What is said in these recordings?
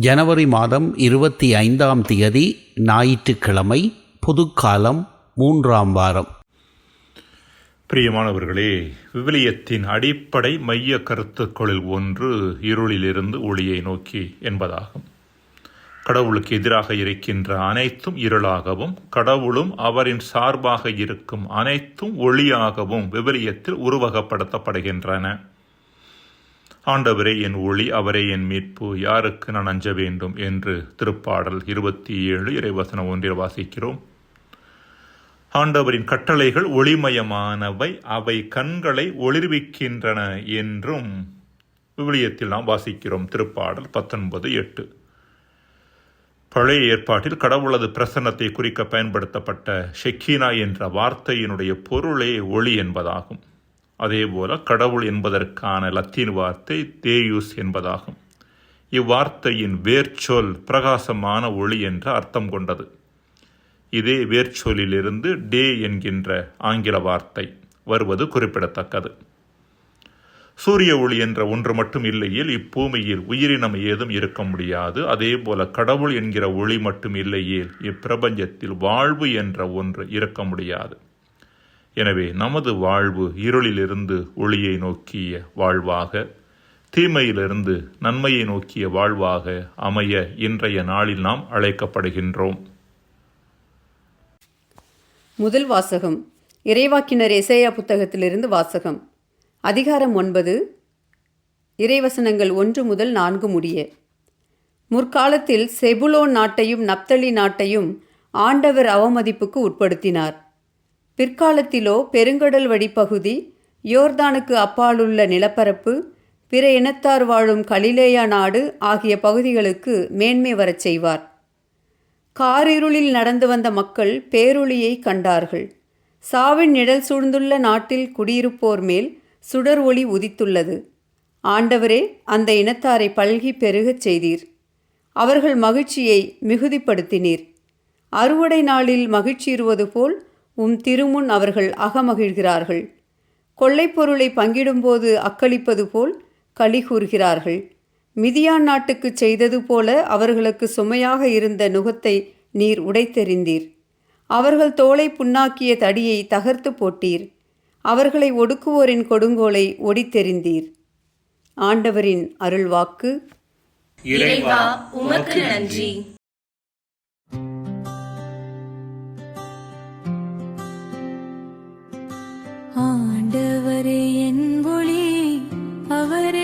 ஜனவரி மாதம் இருபத்தி ஐந்தாம் தேதி ஞாயிற்றுக்கிழமை புதுக்காலம் மூன்றாம் வாரம். பிரியமானவர்களே விவிலியத்தின் அடிப்படை மைய கருத்துக்களில் ஒன்று இருளிலிருந்து ஒளியை நோக்கி என்பதாகும். கடவுளுக்கு எதிராக இருக்கின்ற அனைத்தும் இருளாகவும் கடவுளும் அவரின் சார்பாக இருக்கும் அனைத்தும் ஒளியாகவும் விவிலியத்தில் உருவகப்படுத்தப்படுகின்றன. ஆண்டவரே என் ஒளி அவரே என் மீட்பு யாருக்கு நான் அஞ்ச வேண்டும் என்று திருப்பாடல் இருபத்தி ஏழு இறைவசனம் ஒன்றில் வாசிக்கிறோம். ஆண்டவரின் கட்டளைகள் ஒளிமயமானவை அவை கண்களை ஒளிர்விக்கின்றன என்றும் விவிலியத்தில் நாம் வாசிக்கிறோம். திருப்பாடல் பத்தொன்பது எட்டு. பழைய ஏற்பாட்டில் கடவுளது பிரசன்னத்தை குறிக்க பயன்படுத்தப்பட்ட ஷெக்கீனா என்ற வார்த்தையினுடைய பொருளே ஒளி என்பதாகும். அதேபோல கடவுள் என்பதற்கான லத்தீன் வார்த்தை தேயூஸ் என்பதாகும். இவ்வார்த்தையின் வேர்ச்சொல் பிரகாசமான ஒளி என்ற அர்த்தம் கொண்டது. இதே வேர்ச்சொல்லிலிருந்து டே என்கின்ற ஆங்கில வார்த்தை வருவது குறிப்பிடத்தக்கது. சூரிய ஒளி என்ற ஒன்று மட்டும் இல்லையில் இப்பூமியில் உயிரினம் ஏதும் இருக்க முடியாது. அதே போல கடவுள் என்கிற ஒளி மட்டும் இல்லையேல் இப்பிரபஞ்சத்தில் வாழ்வு என்ற ஒன்று இருக்க முடியாது. எனவே நமது வாழ்வு இருளிலிருந்து ஒளியை நோக்கிய வாழ்வாக தீமையிலிருந்து நன்மையை நோக்கிய வாழ்வாக அமைய இன்றைய நாளில் நாம் அழைக்கப்படுகின்றோம். முதல் வாசகம் இறைவாக்கினர் இசையா புத்தகத்திலிருந்து வாசகம் அதிகாரம் ஒன்பது இறைவசனங்கள் ஒன்று முதல் நான்கு முடிய. முற்காலத்தில் செபுலோன் நாட்டையும் நப்தலி நாட்டையும் ஆண்டவர் அவமதிப்புக்கு உட்படுத்தினார். பிற்காலத்திலோ பெருங்கடல் வடிப்பகுதி யோர்தானுக்கு அப்பாலுள்ள நிலப்பரப்பு பிற இனத்தார் வாழும் கலிலேயா நாடு ஆகிய பகுதிகளுக்கு மேன்மை வரச் செய்வார். காரிருளில் நடந்து வந்த மக்கள் பேரொளியை கண்டார்கள். சாவின் நிழல் சூழ்ந்துள்ள நாட்டில் குடியிருப்போர் மேல் சுடர் ஒளி உதித்துள்ளது. ஆண்டவரே அந்த இனத்தாரை பல்கி பெருகச் செய்தீர். அவர்கள் மகிழ்ச்சியை மிகுதிப்படுத்தினீர். அறுவடை நாளில் மகிழ்ச்சியுறுவது போல் உம் திருமுன் அவர்கள் அகமகிழ்கிறார்கள். கொள்ளைப்பொருளை பங்கிடும்போது அக்களிப்பது போல் களி கூறுகிறார்கள். மிதியான் நாட்டுக்குச் செய்தது போல அவர்களுக்கு சுமையாக இருந்த நுகத்தை நீர் உடைத்தெறிந்தீர். அவர்கள் தோலை புண்ணாக்கிய தடியை தகர்த்து போட்டீர். அவர்களை ஒடுக்குவோரின் கொடுங்கோலை ஒடித்தெறிந்தீர். ஆண்டவரின் அருள்வாக்கு. இறைவா உமக்கு நன்றி. ஆண்டவரே என் ஒளி அவரே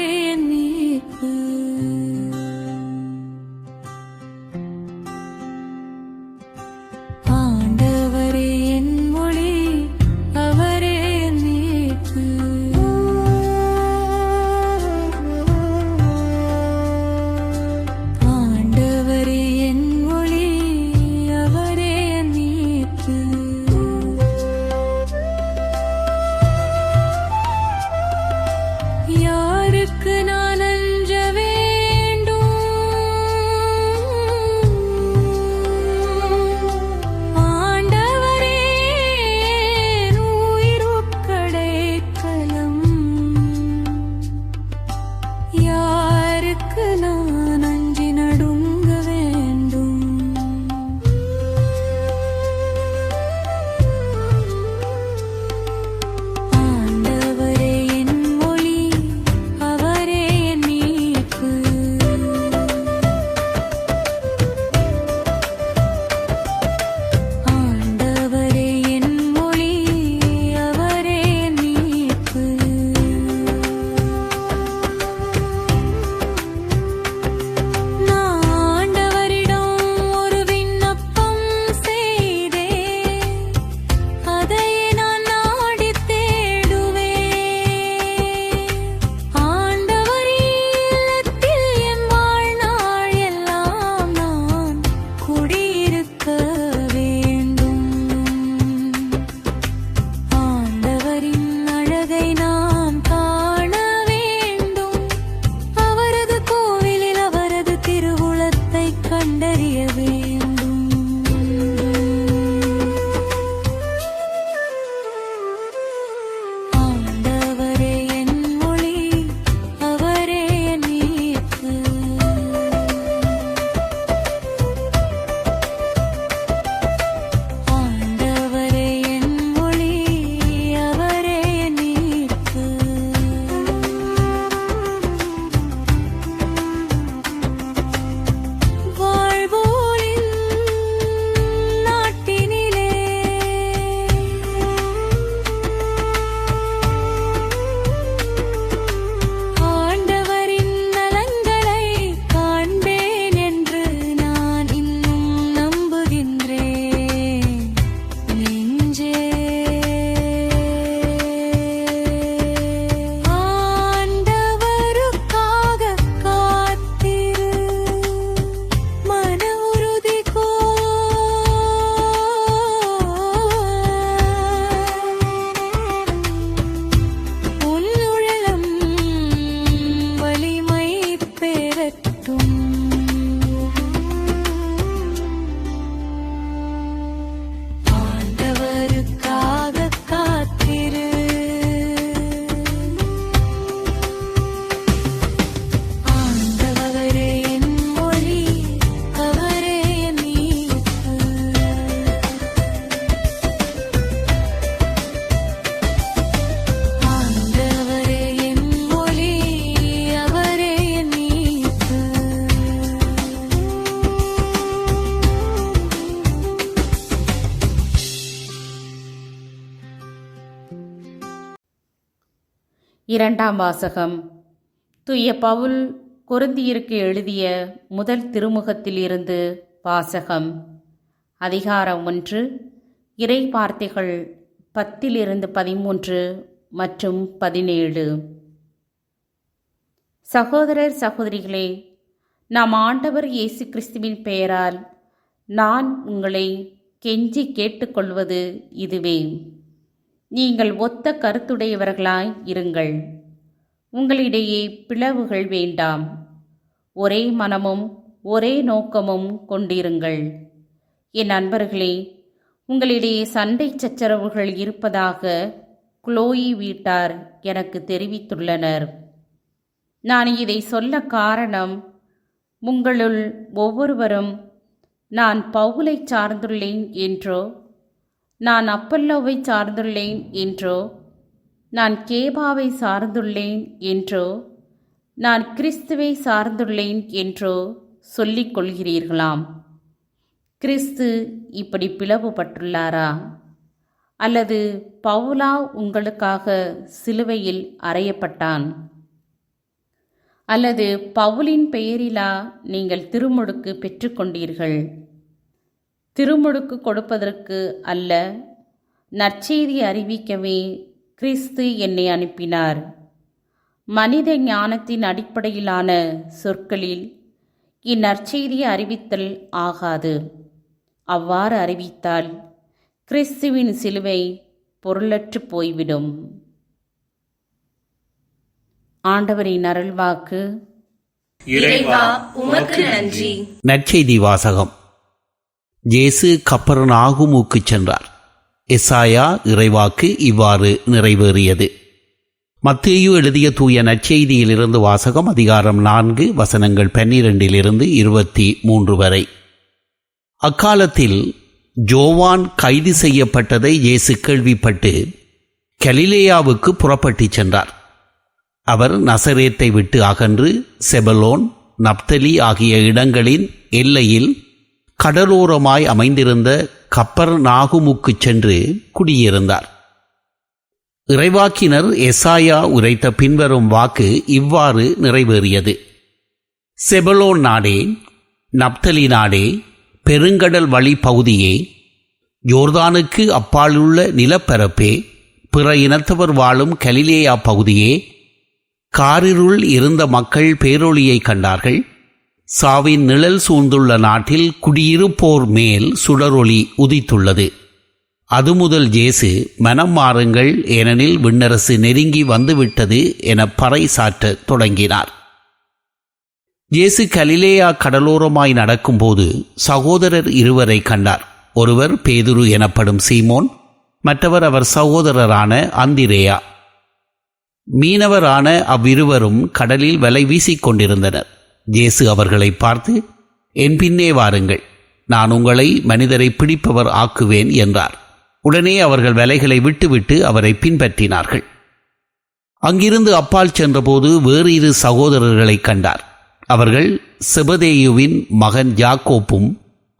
இரண்டாம் வாசகம். துய்ய பவுல் குருந்தியிற்கு எழுதிய முதல் திருமுகத்திலிருந்து வாசகம். அதிகாரம் ஒன்று. இறை வார்த்தைகள் பத்திலிருந்து பதிமூன்று மற்றும் பதினேழு. சகோதரர் சகோதரிகளே நாம் ஆண்டவர் இயேசு கிறிஸ்துவின் பெயரால் நான் உங்களை கெஞ்சி கேட்டுக்கொள்வது இதுவே. நீங்கள் ஒத்த கருத்துடையவர்களாய் இருங்கள். உங்களிடையே பிளவுகள் வேண்டாம். ஒரே மனமும் ஒரே நோக்கமும் கொண்டிருங்கள். என் நண்பர்களே உங்களிடையே சண்டை சச்சரவுகள் இருப்பதாக குளோயி வீட்டார் எனக்கு தெரிவித்துள்ளனர். நான் இதை சொல்ல காரணம் உங்களுள் ஒவ்வொருவரும் நான் பவுலை சார்ந்துள்ளேன் என்றோ நான் அப்பல்லோவை சார்ந்துள்ளேன் என்றோ? நான் கேபாவை சார்ந்துள்ளேன் என்றோ? நான் கிறிஸ்துவை சார்ந்துள்ளேன் என்றோ சொல்லிக் கொள்கிறீர்களாம். கிறிஸ்து இப்படி பிளவுபட்டுள்ளாரா? அல்லது பவுலா உங்களுக்காக சிலுவையில் அறையப்பட்டான்? அல்லது பவுலின் பெயரிலா நீங்கள் திருமுழுக்கு பெற்றுக்கொண்டீர்கள் திருமுழுக்கு கொடுப்பதற்கு அல்ல நற்செய்தி அறிவிக்கவே கிறிஸ்து என்னை அனுப்பினார். மனித ஞானத்தின் அடிப்படையிலான சொற்களில் இந்நற்செய்தியை அறிவித்தல் ஆகாது. அவ்வாறு அறிவித்தால் கிறிஸ்துவின் சிலுவை பொருளற்று போய்விடும். ஆண்டவரின் அருள்வாக்கு இறைவா உமக்கு நன்றி. நற்செய்தி வாசகம். இயேசு கப்பர்நாகுமுக்கு சென்றார். எசாயா இறைவாக்கு இவ்வாறு நிறைவேறியது. மத்தேயு எழுதிய தூய நற்செய்தியிலிருந்து வாசகம் அதிகாரம் நான்கு வசனங்கள் பன்னிரண்டிலிருந்து இருபத்தி மூன்று வரை. அக்காலத்தில் ஜோவான் கைது செய்யப்பட்டதை இயேசு கேள்விப்பட்டு கலிலேயாவுக்கு புறப்பட்டுச் சென்றார். அவர் நசரேத்தை விட்டு அகன்று செபலோன் நப்தலி ஆகிய இடங்களின் எல்லையில் கடலோரமாய் அமைந்திருந்த கப்பர் நாகுமுக்குச் சென்று குடியிருந்தார். இறைவாக்கினர் எசாயா உரைத்த பின்வரும் வாக்கு இவ்வாறு நிறைவேறியது. செபலோன் நாடே நப்தலி நாடே பெருங்கடல் வழி பகுதியே ஜோர்தானுக்கு அப்பாலுள்ள நிலப்பரப்பே பிற இனத்தவர் வாழும் கலிலேயா பகுதியே காரிருள் இருந்த மக்கள் பேரொளியை கண்டார்கள். சாவின் நிழல் சூழ்ந்துள்ள நாட்டில் குடியிருப்போர் மேல் சுடரொளி உதித்துள்ளது. அது முதல் ஜேசு மனம் மாறுங்கள் ஏனெனில் விண்ணரசு நெருங்கி வந்துவிட்டது என பறை சாற்றத் தொடங்கினார். இயேசு கலிலேயா கடலோரமாய் நடக்கும்போது சகோதரர் இருவரை கண்டார். ஒருவர் பேதுரு எனப்படும் சீமோன் மற்றவர் அவர் சகோதரரான அந்திரேயா. மீனவரான அவ்விருவரும் கடலில் வலை வீசிக் கொண்டிருந்தனர். இயேசு அவர்களை பார்த்து என் பின்னே வாருங்கள். நான் உங்களை மனிதரை பிடிப்பவர் ஆக்குவேன் என்றார். உடனே அவர்கள் வலைகளை விட்டுவிட்டு அவரை பின்பற்றினார்கள். அங்கிருந்து அப்பால் சென்றபோது வேறு இரு சகோதரர்களை கண்டார். அவர்கள் செபதேயுவின் மகன் யாக்கோப்பும்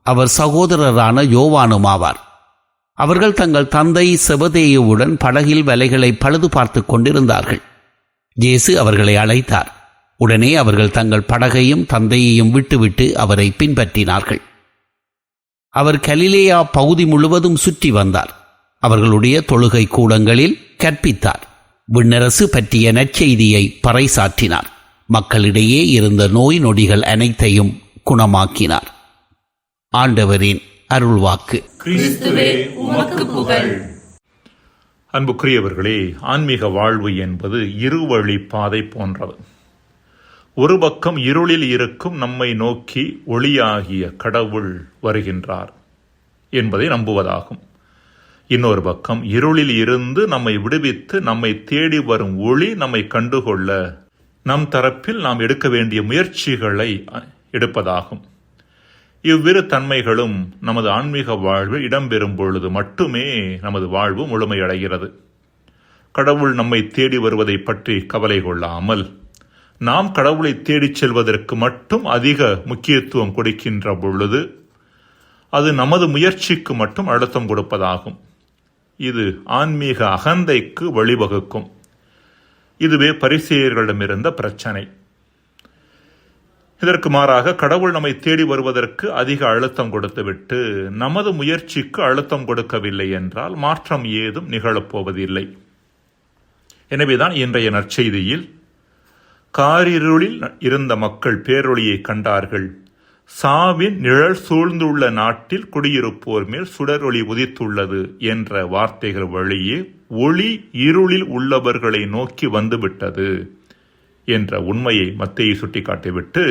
அவர் சகோதரரான யோவானும் ஆவார். அவர்கள் தங்கள் தந்தை செபதேயுவுடன் படகில் வலைகளை பழுது பார்த்து கொண்டிருந்தார்கள். ஜேசு அவர்களை அழைத்தார். உடனே அவர்கள் தங்கள் படகையும் தந்தையையும் விட்டுவிட்டு அவரை பின்பற்றினார்கள். அவர் கலிலேயா பகுதி முழுவதும் சுற்றி வந்தார். அவர்களுடைய தொழுகை கூடங்களில் கற்பித்தார். விண்ணரசு பற்றிய நற்செய்தியை பறைசாற்றினார். மக்களிடையே இருந்த நோய் நொடிகள் அனைத்தையும் குணமாக்கினார். ஆண்டவரின் அருள்வாக்கு. அன்புக்குரியவர்களே ஆன்மீக வாழ்வு என்பது இருவழி பாதை போன்றது. ஒரு பக்கம் இருளில் இருக்கும் நம்மை நோக்கி ஒளியாகிய கடவுள் வருகின்றார் என்பதை நம்புவதாகும். இன்னொரு பக்கம் இருளில் இருந்து நம்மை விடுவித்து நம்மை தேடி வரும் ஒளி நம்மை கண்டுகொள்ள நம் தரப்பில் நாம் எடுக்க வேண்டிய முயற்சிகளை எடுப்பதாகும். இவ்விரு தன்மைகளும் நமது ஆன்மீக வாழ்வில் இடம்பெறும் பொழுது மட்டுமே நமது வாழ்வு முழுமையடைகிறது. கடவுள் நம்மை தேடி வருவதை பற்றி கவலை கொள்ளாமல் நாம் கடவுளை தேடிச் செல்வதற்கு மட்டும் அதிக முக்கியத்துவம் கொடுக்கின்ற பொழுது அது நமது முயற்சிக்கு மட்டும் அழுத்தம் கொடுப்பதாகும். இது ஆன்மீக அகந்தைக்கு வழிவகுக்கும். இதுவே பரிசெயர்களிடமிருந்த பிரச்சனை. இதற்கு மாறாக கடவுள் நம்மை தேடி வருவதற்கு அதிக அழுத்தம் கொடுத்துவிட்டு நமது முயற்சிக்கு அழுத்தம் கொடுக்கவில்லை என்றால் மாற்றம் ஏதும் நிகழப்போவதில்லை. எனவேதான் இன்றைய நற்செய்தியில் காரிருளில் இருந்த மக்கள் பேரொளியை கண்டார்கள். சாவின் நிழல் சூழ்ந்துள்ள நாட்டில் குடியிருப்போர் மேல் சுடரொளி உதித்துள்ளது என்ற வார்த்தைகள் வழியே ஒளி இருளில் உள்ளவர்களை நோக்கி வந்துவிட்டது என்ற உண்மையை மத்தையை சுட்டிக்காட்டிவிட்டு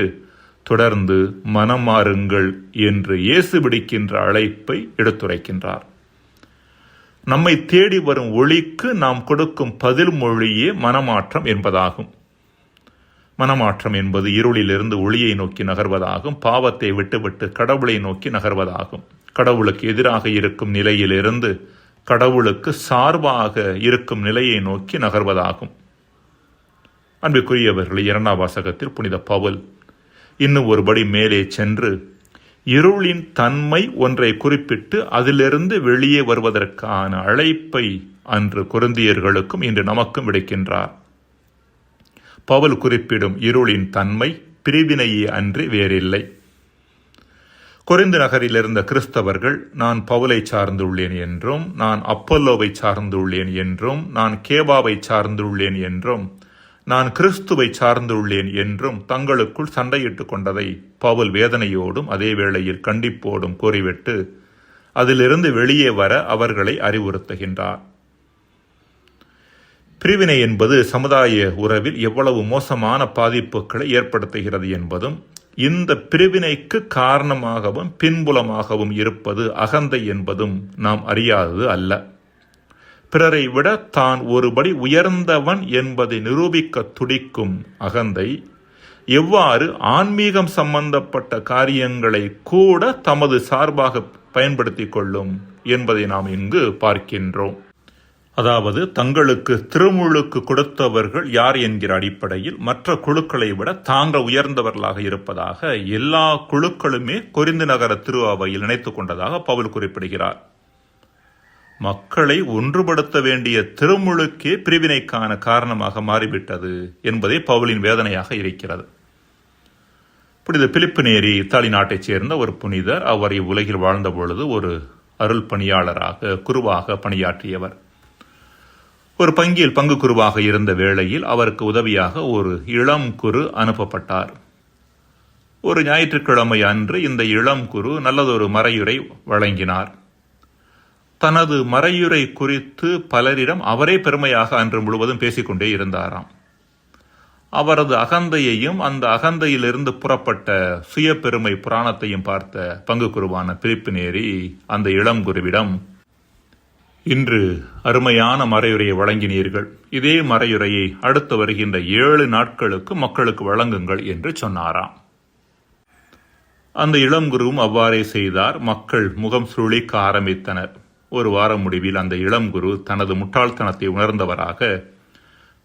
தொடர்ந்து மனம் மாறுங்கள் என்று இயேசு விடுக்கின்ற அழைப்பை எடுத்துரைக்கின்றார். நம்மை தேடி வரும் ஒளிக்கு நாம் கொடுக்கும் பதில் மொழியே மனமாற்றம் என்பதாகும். மனமாற்றம் என்பது இருளிலிருந்து ஒளியை நோக்கி நகர்வதாகும். பாவத்தை விட்டுவிட்டு கடவுளை நோக்கி நகர்வதாகும். கடவுளுக்கு எதிராக இருக்கும் நிலையிலிருந்து கடவுளுக்கு சார்பாக இருக்கும் நிலையை நோக்கி நகர்வதாகும். அன்புக்குரியவர்கள் இரண்டாம் வாசகத்தில் புனித பவுல் இன்னும் ஒருபடி மேலே சென்று இருளின் தன்மை ஒன்றை குறிப்பிட்டு அதிலிருந்து வெளியே வருவதற்கான அழைப்பை அன்று குருந்தியர்களுக்கும் இன்று நமக்கும் விடுக்கின்றார். பவுல் குறிப்பிடும் இருளின் தன்மை பிரிவினையே அன்றி வேறில்லை. கொரிந்து நகரில் இருந்த கிறிஸ்தவர்கள் நான் பவுலை சார்ந்துள்ளேன் என்றும் நான் அப்பல்லோவை சார்ந்துள்ளேன் என்றும் நான் கேபாவை சார்ந்துள்ளேன் என்றும் நான் கிறிஸ்துவை சார்ந்துள்ளேன் என்றும் தங்களுக்குள் சண்டையிட்டுக் கொண்டதை பவுல் வேதனையோடும் அதே வேளையில் கண்டிப்போடும் கூறிவிட்டு அதிலிருந்து வெளியே வர அவர்களை அறிவுறுத்துகின்றார். பிரிவினை என்பது சமுதாய உறவில் எவ்வளவு மோசமான பாதிப்புகளை ஏற்படுத்துகிறது என்பதும் இந்த பிரிவினைக்கு காரணமாகவும் பின்புலமாகவும் இருப்பது அகந்தை என்பதும் நாம் அறியாதது அல்ல. பிறரை விட தான் ஒருபடி உயர்ந்தவன் என்பதை நிரூபிக்க துடிக்கும் அகந்தை எவ்வாறு ஆன்மீகம் சம்பந்தப்பட்ட காரியங்களை கூட தமது சார்பாக பயன்படுத்திக் கொள்ளும் என்பதை நாம் இங்கு பார்க்கின்றோம். அதாவது தங்களுக்கு திருமுழுக்கு கொடுத்தவர்கள் யார் என்கிற அடிப்படையில் மற்ற குழுக்களை விட தாங்கள் உயர்ந்தவர்களாக இருப்பதாக எல்லா குழுக்களுமே கொரிந்து நகர திருவாவையில் நினைத்துக் கொண்டதாக பவுல் குறிப்பிடுகிறார். மக்களை ஒன்றுபடுத்த வேண்டிய திருமுழுக்கே பிரிவினைக்கான காரணமாக மாறிவிட்டது என்பதே பவுலின் வேதனையாக இருக்கிறது. புனித பிலிப்பு நேரி இத்தாலி நாட்டைச் சேர்ந்த ஒரு புனிதர் அவர் இவ்வுலகில் வாழ்ந்த பொழுது ஒரு அருள் பணியாளராக குருவாக பணியாற்றியவர். ஒரு பங்கில் பங்கு குருவாக இருந்த வேளையில் அவருக்கு உதவியாக ஒரு இளம் குரு அனுப்பப்பட்டார். ஒரு ஞாயிற்றுக்கிழமை அன்று இந்த இளம் குரு நல்லதொரு மறையுரை வழங்கினார். தனது மறையுரை குறித்து பலரிடம் அவரே பெருமையாக அன்று முழுவதும் பேசிக்கொண்டே இருந்தாராம். அவரது அகந்தையையும் அந்த அகந்தையிலிருந்து புறப்பட்ட சுய பெருமை புராணத்தையும் பார்த்த பங்கு குருவான பிரிப்பு நேரி அந்த இளம் குருவிடம் இன்று அருமையான மறையுரையை வழங்கினீர்கள். இதே மறையுரையை அடுத்து வருகின்ற ஏழு நாட்களுக்கு மக்களுக்கு வழங்குங்கள் என்று சொன்னாராம். அந்த இளம் குருவும் அவ்வாறே செய்தார். மக்கள் முகம் சுழிக்க ஆரம்பித்தனர். ஒரு வாரம் முடிவில் அந்த இளம் குரு தனது முட்டாள்தனத்தை உணர்ந்தவராக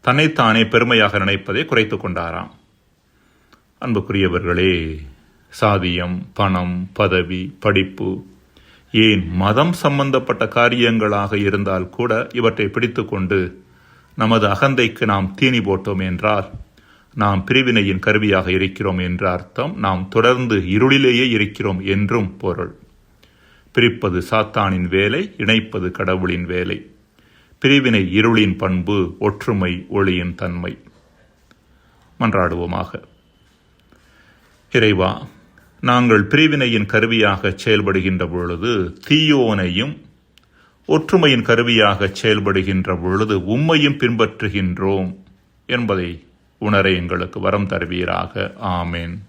தன்னைத்தானே பெருமையாக நினைப்பதை குறைத்து கொண்டாராம். அன்புக்குரியவர்களே சாதியம் பணம் பதவி படிப்பு ஏன் மதம் சம்பந்தப்பட்ட காரியங்களாக இருந்தால் கூட இவற்றை பிடித்துக்கொண்டு நமது அகந்தைக்கு நாம் தீனி போட்டோம் என்றால் நாம் பிரிவினையின் கருவியாக இருக்கிறோம் என்ற அர்த்தம் நாம் தொடர்ந்து இருளிலேயே இருக்கிறோம் என்றும் பொருள். பிரிப்பது சாத்தானின் வேலை இணைப்பது கடவுளின் வேலை. பிரிவினை இருளின் பண்பு ஒற்றுமை ஒளியின் தன்மை. மன்றாடுவோமாக. இறைவா நாங்கள் பிரிவினையின் கருவியாக செயல்படுகின்ற பொழுது தீயோனையும் ஒற்றுமையின் கருவியாக செயல்படுகின்ற பொழுது உம்மையும் பின்பற்றுகின்றோம் என்பதை உணர எங்களுக்கு வரம் தருவீராக. ஆமேன்.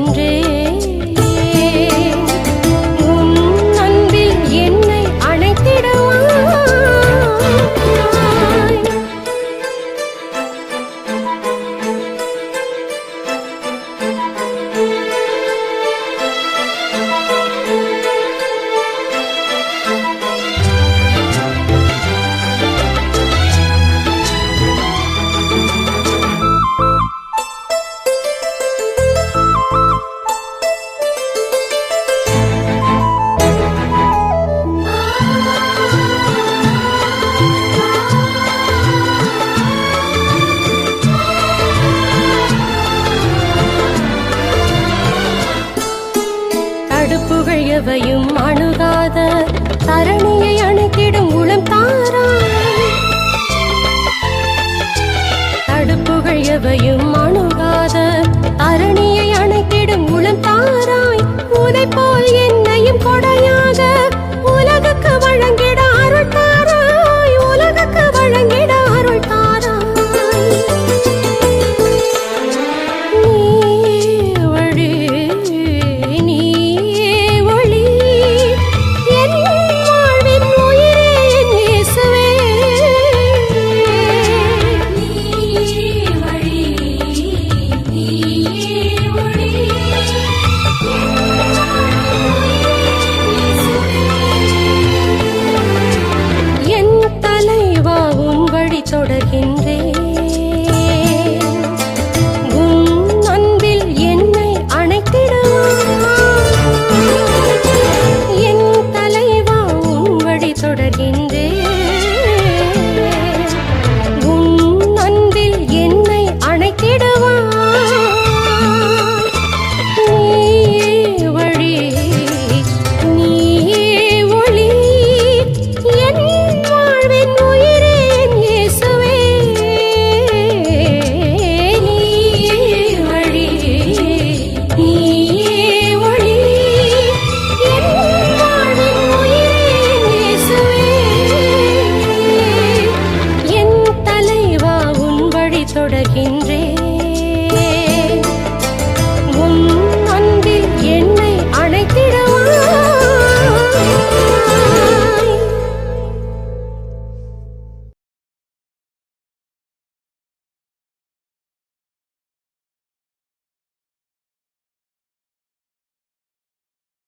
தொடர்கின்றேன் எவையும் அணுகாத தரணியை அணுக்கிடும் உளம் தாரா. தடுப்புகள் எவையும் அணுகாத தரணியை அணுக்கிடும் உளம் தாராய். உதைப்போ